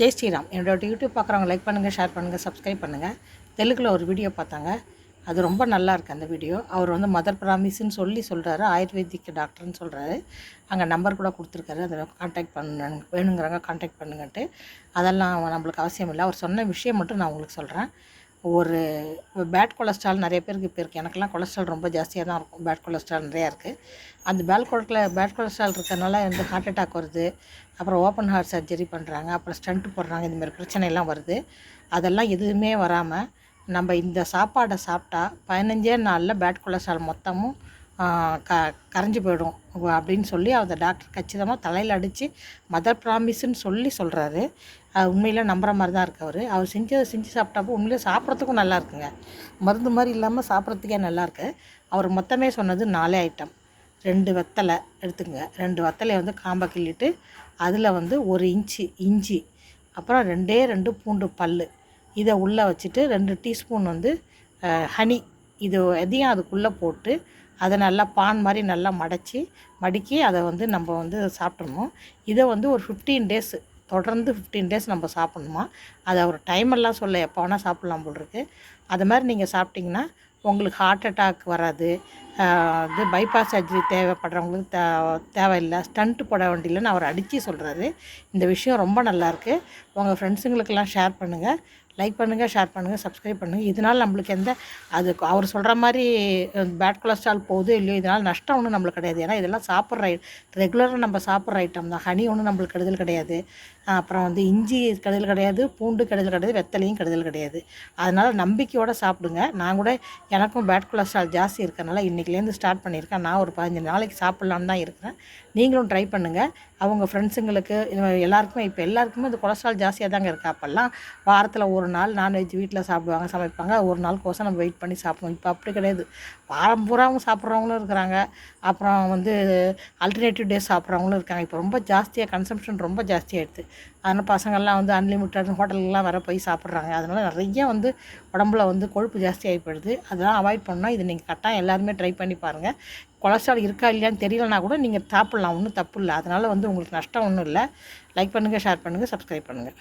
ஜெய் ஸ்ரீராம். என்னோட யூடியூப் பார்க்குறவங்க லைக் பண்ணுங்கள் ஷேர் பண்ணுங்கள் சப்ஸ்கிரைப் பண்ணுங்கள் தெலுங்கில் ஒரு வீடியோ பார்த்தாங்க. அது ரொம்ப நல்லா இருக்குது அந்த வீடியோ அவர் வந்து மதர் பிராமிஸ்ன்னு சொல்லி சொல்கிறாரு ஆயுர்வேதிக் டாக்டர்னு சொல்கிறாரு அங்கே நம்பர் கூட கொடுத்துருக்காரு. அதை காண்டாக்ட் பண்ண வேணுங்கிறாங்க காண்டாக்ட் பண்ணுங்கன்ட்டு. அதெல்லாம் நம்மளுக்கு அவசியம் இல்லை. அவர் சொன்ன விஷயம் மட்டும் நான் உங்களுக்கு சொல்கிறேன் ஒரு பேட் கொலஸ்ட்ரால் நிறைய பேருக்கு இப்போ இருக்குது எனக்கெல்லாம் கொலஸ்ட்ரால் ரொம்ப ஜாஸ்தியாக தான் இருக்கும். பேட் கொலஸ்ட்ரால் நிறையா இருக்குது அந்த பேல் கொலஸ்ட்ரா பேட் கொலஸ்ட்ரால் இருக்கிறதுனால வந்து ஹார்ட் அட்டாக் வருது. அப்புறம் ஓப்பன் ஹார்ட் சர்ஜரி பண்ணுறாங்க அப்புறம் ஸ்டண்ட் போடுறாங்க. இந்தமாரி பிரச்சனைலாம் பிரச்சனையெல்லாம் வருது. அதெல்லாம் எதுவுமே வராமல் நம்ம இந்த சாப்பாடை சாப்பிட்டா பதினஞ்சே நாளில் பேட் கொலஸ்ட்ரால் மொத்தமும் க கரைஞ்சி போயிடும். அப்படின்னு சொல்லி அந்த டாக்டர் கச்சிதமாக தலையில் அடித்து மதர் ப்ராமிஸ்ன்னு சொல்லி சொல்கிறாரு உண்மையில் நம்புற மாதிரி தான் இருக்கு அவர். அவர் செஞ்சதை செஞ்சு சாப்பிட்டப்போ உண்மையிலே சாப்பிட்றதுக்கும் நல்லா இருக்குங்க. மருந்து மாதிரி இல்லாமல் சாப்பிட்றதுக்கே நல்லாயிருக்கு அவர் மொத்தமே சொன்னது நாலே ஐட்டம். ரெண்டு வெத்தலை எடுத்துக்கங்க. ரெண்டு வெத்தலையை வந்து காம்பை கிள்ளிட்டு அதில் வந்து ஒரு இன்ச்சு இஞ்சி அப்புறம் ரெண்டே ரெண்டு பூண்டு பல் இதை உள்ளே வச்சுட்டு ரெண்டு டீஸ்பூன் வந்து ஹனி. இது எதையும் அதுக்குள்ளே போட்டு அதை நல்லா பான் மாதிரி நல்லா மடச்சி மடுக்கி அதை வந்து நம்ம வந்து சாப்பிட்றணும் இதை வந்து ஒரு ஃபிஃப்டீன் டேஸ் தொடர்ந்து ஃபிஃப்டீன் டேஸ் நம்ம சாப்பிட்ணுமா? அதை ஒரு டைம் எல்லாம் சொல்ல எப்போ வேணால் சாப்பிட்லாம் போல் இருக்கு. அது மாதிரி நீங்கள் சாப்பிட்டிங்கன்னா உங்களுக்கு ஹார்ட் அட்டாக் வராது. இது பைபாஸ் சர்ஜரி தேவைப்படுறவங்களுக்கு தே தேவையில்லை. ஸ்டண்ட்டு போட வேண்டியில்லைன்னு அவர் அடித்து சொல்கிறாரு இந்த விஷயம் ரொம்ப நல்லாயிருக்கு உங்கள் ஃப்ரெண்ட்ஸுங்களுக்கெல்லாம் ஷேர் பண்ணுங்கள் லைக் பண்ணுங்கள் ஷேர் பண்ணுங்கள் சப்ஸ்கிரைப் பண்ணுங்கள் இதனால் நம்மளுக்கு எந்த அது அவர் சொல்கிற மாதிரி பேட் கொலஸ்ட்ரால் போகுது இல்லையோ இதனால் நஷ்டம் ஒன்றும் நம்மளுக்கு கிடையாது. ஏன்னா இதெல்லாம் சாப்பிட்ற ரெகுலராக நம்ம சாப்பிட்ற ஐட்டம் தான். ஹனி ஒன்றும் நம்மளுக்கு கெடுதல் கிடையாது. அப்புறம் வந்து இஞ்சி கெடுதல் கிடையாது பூண்டு கெடுதல் கிடையாது வெத்தலையும் கெடுதல் கிடையாது. அதனால் நம்பிக்கையோடு சாப்பிடுங்க. நான் கூட எனக்கும் பேட் கொலஸ்ட்ரால் ஜாஸ்தி இருக்கிறனால இன்றைக்கிலேருந்து ஸ்டார்ட் பண்ணியிருக்கேன். நான் ஒரு பதினஞ்சு நாளைக்கு சாப்பிட்லான்னு தான் இருக்கிறேன். நீங்களும் ட்ரை பண்ணுங்கள் அவங்க ஃப்ரெண்ட்ஸுங்களுக்கு எல்லாருக்குமே இப்போ எல்லாருக்குமே இந்த கொலஸ்ட்ரால் ஜாஸ்தியாக தாங்க இருக்குது அப்போல்லாம் வாரத்தில் ஒரு ஒரு நாள் நான்வெஜ் வீட்டில் சாப்பிடுவாங்க சமைப்பாங்க. ஒரு நாள் கோசம் நம்ம வெயிட் பண்ணி சாப்பிடுவோம். இப்போ அப்படி கிடையாது. வாரம் பூராவும் சாப்பிட்றவங்களும் இருக்கிறாங்க. அப்புறம் வந்து அல்டர்னேட்டிவ் டேஸ் சாப்பிட்றவங்களும் இருக்காங்க. இப்போ ரொம்ப ஜாஸ்தியாக கன்சம்ஷன் ரொம்ப ஜாஸ்தியாகிடுது அதனால் பசங்கள்லாம் வந்து அன்லிமிட்டட் ஹோட்டலுக்கெலாம் வர போய் சாப்பிட்றாங்க. அதனால் நிறைய வந்து உடம்புல வந்து கொழுப்பு ஜாஸ்தியாகி போயிடுது. அதெல்லாம் அவாய்ட் பண்ணால் இது நீங்கள் கரெக்டாக எல்லாருமே ட்ரை பண்ணி பாருங்கள் கொலஸ்ட்ரால் இருக்கா இல்லையான்னு தெரியலனா கூட நீங்கள் சாப்பிட்லாம். ஒன்றும் தப்பு இல்லை. அதனால் வந்து உங்களுக்கு நஷ்டம் ஒன்றும் இல்லை. லைக் பண்ணுங்கள் ஷேர் பண்ணுங்கள் சப்ஸ்கிரைப் பண்ணுங்கள்